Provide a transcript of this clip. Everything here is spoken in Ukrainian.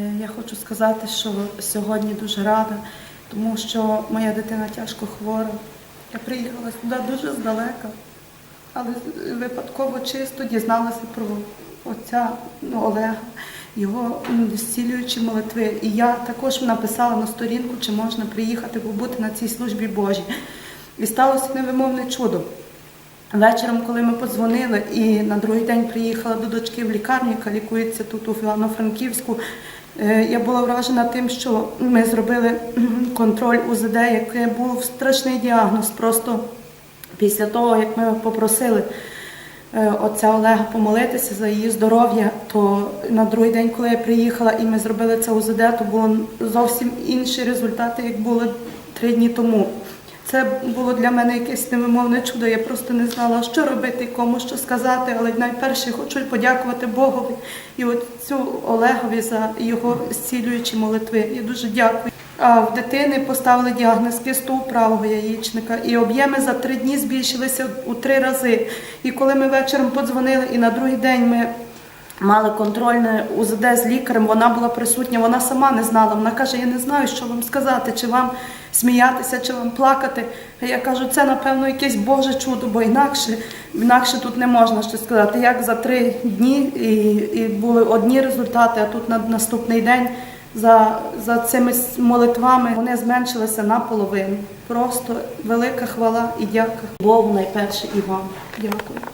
Е, Я хочу сказати, що сьогодні дуже рада, тому що моя дитина тяжко хвора. Я приїхала сюди дуже здалека, але випадково чисто дізналася про отця ну, Олега, його зцілюючі молитви. І я також написала на сторінку, чи можна приїхати побути на цій службі Божій. І сталося невимовне чудо. Вечором, коли ми подзвонили, і на другий день приїхала до дочки в лікарню, яка лікується тут у Івано-Франківську. Е, Я була вражена тим, що ми зробили контроль УЗД, який був страшний діагноз. Просто після того, як ми попросили е, отця Олега помолитися за її здоров'я, то на другий день, коли я приїхала і ми зробили це УЗД, то було зовсім інші результати, як були три дні тому. Це було для мене якесь невимовне чудо. Я просто не знала, що робити, кому що сказати. Але найперше хочу подякувати Богові і отцю Олегові за його зцілюючі молитви. Я дуже дякую. А в дитини поставили діагноз кисту правого яєчника, і об'єми за три дні збільшилися у три рази. І коли ми вечором подзвонили, і на другий день ми мали контрольне УЗД з лікарем, вона була присутня, вона сама не знала. Вона каже: Я не знаю, що вам сказати, чи вам сміятися, чи вам плакати. Я кажу, це напевно якесь Боже чудо, бо інакше, інакше тут не можна щось сказати. Як за три дні і, і були одні результати, а тут на наступний день. За, за цими молитвами вони зменшилися наполовину. Просто велика хвала і дяка Богу найперше і вам. Дякую.